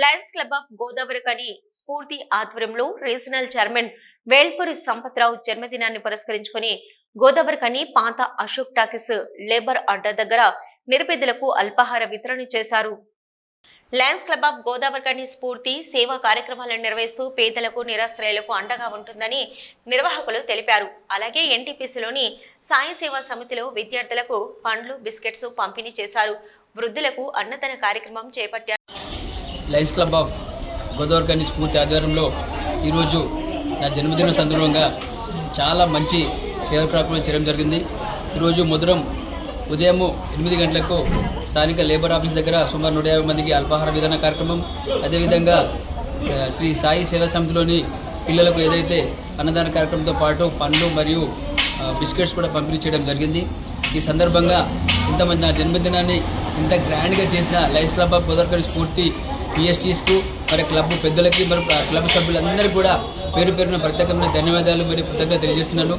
Lions club of Godavari కని స్ఫూర్తి ఆధ్వర్యంలో రీజనల్ చైర్మన్ వేల్పూరి సంపత్రావు జన్మదినాన్ని పురస్కరించుకొని గోదావరి కని పాత అశోక్ టాకీస్ లేబర్ అడ్డా దగ్గర నిరుపేదలకు అల్పాహార వితరణ చేశారు. లయన్స్ క్లబ్ ఆఫ్ గోదావరి కని స్ఫూర్తి సేవా కార్యక్రమాలను నిర్వహిస్తూ పేదలకు నిరాశ్రయులకు అండగా ఉంటుందని నిర్వాహకులు తెలిపారు. అలాగే ఎన్టీపీసీలోని సాయి సేవా సమితిలో విద్యార్థులకు పండ్లు బిస్కెట్స్ పంపిణీ చేశారు. వృద్ధులకు అన్నదాన కార్యక్రమం చేపట్టారు. లయన్స్ క్లబ్ ఆఫ్ గోదావరి స్ఫూర్తి ఆధ్వర్యంలో ఈరోజు నా జన్మదిన సందర్భంగా చాలా మంచి సేవ చేయడం జరిగింది. ఈరోజు మధురం ఉదయం ఎనిమిది గంటలకు స్థానిక లేబర్ ఆఫీస్ దగ్గర సుమారు నూట యాభై మందికి అల్పాహార విధాన కార్యక్రమం. అదేవిధంగా శ్రీ సాయి సేవా సమితిలోని పిల్లలకు ఏదైతే అన్నదాన కార్యక్రమంతో పాటు పండ్లు మరియు బిస్కెట్స్ కూడా పంపిణీ చేయడం జరిగింది. ఈ సందర్భంగా ఇంతమంది నా జన్మదినాన్ని ఇంత గ్రాండ్గా చేసిన లైన్స్ క్లబ్ ఆఫ్ గోదావరి స్ఫూర్తి పిఎస్టీస్కు మరి క్లబ్ పెద్దలకి మరి క్లబ్ సభ్యులందరికీ కూడా పేరు పేరున ప్రత్యేకమైన ధన్యవాదాలు మరి కృతజ్ఞత తెలియజేస్తున్నాను.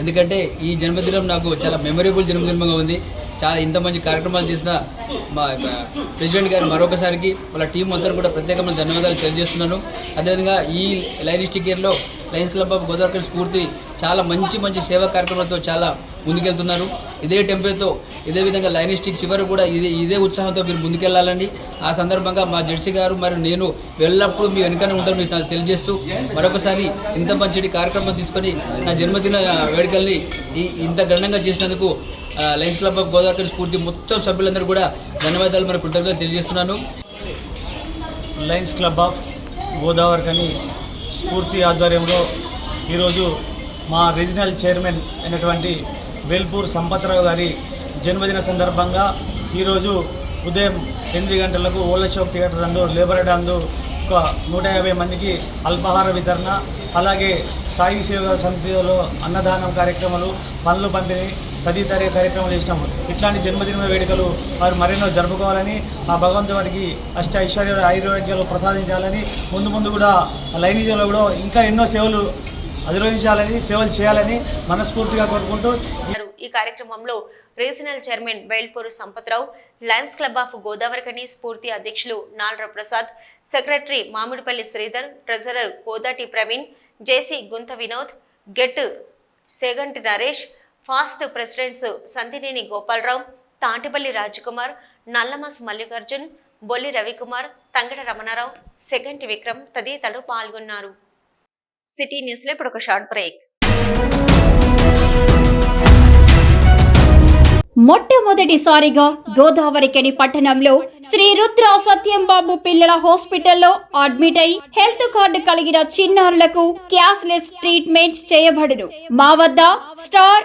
ఎందుకంటే ఈ జన్మదినం నాకు చాలా మెమొరబుల్ జన్మదినంగా ఉంది. చాలా ఇంత మంచి కార్యక్రమాలు చేసిన మా ప్రెసిడెంట్ గారు మరొకసారికి వాళ్ళ టీం అందరూ కూడా ప్రత్యేకమైన ధన్యవాదాలు తెలియజేస్తున్నాను. అదేవిధంగా ఈ లైనిస్టిక్ ఇయర్లో lions club of Godavari Spoorthi చాలా మంచి మంచి సేవా కార్యక్రమాలతో చాలా ముందుకెళ్తున్నారు. ఇదే టెంపుల్తో ఇదే విధంగా లైనిస్టిక్ చివరి కూడా ఇదే ఇదే ఉత్సాహంతో మీరు ముందుకెళ్ళాలండి. ఆ సందర్భంగా మా జెర్సీ గారు మరి నేను ఎల్లప్పుడూ మీ వెనుకనే ఉంటాను మీకు తెలియజేస్తూ మరొకసారి ఇంత మంచి కార్యక్రమం తీసుకొని నా జన్మదిన వేడుకల్ని ఇంత ఘనంగా చేసినందుకు లయన్స్ క్లబ్ ఆఫ్ గోదావరి స్ఫూర్తి మొత్తం సభ్యులందరూ కూడా ధన్యవాదాలు మరి కృతజ్ఞతలు తెలియజేస్తున్నాను. లయన్స్ క్లబ్ ఆఫ్ గోదావరి కానీ స్ఫూర్తి ఆధ్వర్యంలో ఈరోజు మా రీజనల్ చైర్మన్ అయినటువంటి వేల్పూర్ సంపత్రావు గారి జన్మదిన సందర్భంగా ఈరోజు ఉదయం ఎనిమిది గంటలకు ఓల్డ్ థియేటర్ అందు లేబర్ అందు ఒక నూట యాభై మందికి అల్పాహార వితరణ అలాగే సాయి సేవ సమితిలో అన్నదానం కార్యక్రమాలు పనులు పంపిణీ తదితర కార్యక్రమాలు చేసినాము. ఇట్లాంటి జన్మదిన వేడుకలు వారు మరెన్నో జరుపుకోవాలని ఆ భగవంతు వారికి అష్ట ఐశ్వర్యాలు ఆయుర్వేద్యాలు ప్రసాదించాలని ముందు ముందు కూడా లైనిజంలో కూడా ఇంకా ఎన్నో సేవలు అధిరోహించాలని సేవలు చేయాలని మనస్ఫూర్తిగా కోరుకుంటూ ఈ కార్యక్రమంలో regional chairman Velpuru Sampatrao lions club of Godavarikhani స్ఫూర్తి అధ్యక్షులు నాల్ర Prasad secretary Mamidipalli Sridhar treasurer Kodati Praveen JC Gunta Vinod get Seganti Naresh past presidents Santhineni Gopalarao Tatipalli Rajkumar నల్లమస్ మల్లికార్జున్ బొల్లి రవికుమార్ తంగడ రమణారావు సెకండ్ విక్రమ్ తదితరులు పాల్గొన్నారు. సిటీ న్యూస్లో ఇప్పుడు ఒక షార్ట్ బ్రేక్. మొట్టమొదటిసారిగా గోదావరికని పట్టణంలో శ్రీ రుద్ర సత్యం బాబు పిల్లల హాస్పిటల్లో అడ్మిట్ అయి హెల్త్ కార్డు కలిగిన చిన్నారులకు క్యాష్లెస్ ట్రీట్మెంట్ చేయబడును. మా వద్ద స్టార్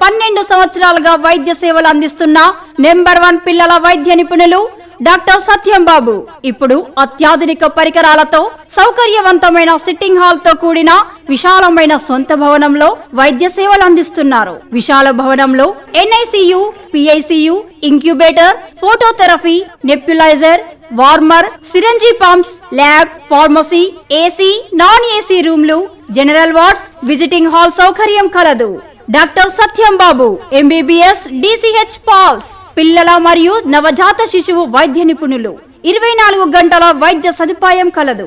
పన్నెండు సంవత్సరాలుగా వైద్య సేవలు అందిస్తున్న నెంబర్ వన్ పిల్లల వైద్య నిపుణులు డాక్టర్ సత్యం బాబు. ఇప్పుడు అత్యాధునిక పరికరాలతో సౌకర్యవంతమైన సిట్టింగ్ హాల్తో కూడిన విశాలమైన సొంత భవనంలో వైద్య సేవలు అందిస్తున్నారు. విశాల భవనంలో NICU PICU incubator phototherapy nebulizer warmer syringe pumps lab pharmacy AC non AC రూమ్లు జనరల్ వార్డ్స్ విజిటింగ్ హాల్ సౌకర్యం కలదు. Doctor Satyam Babu MBBS DCH PALS పిల్లల మరియు నవజాత శిశువు వైద్య నిపుణులు. ఇరవై నాలుగు గంటల వైద్య సదుపాయం కలదు.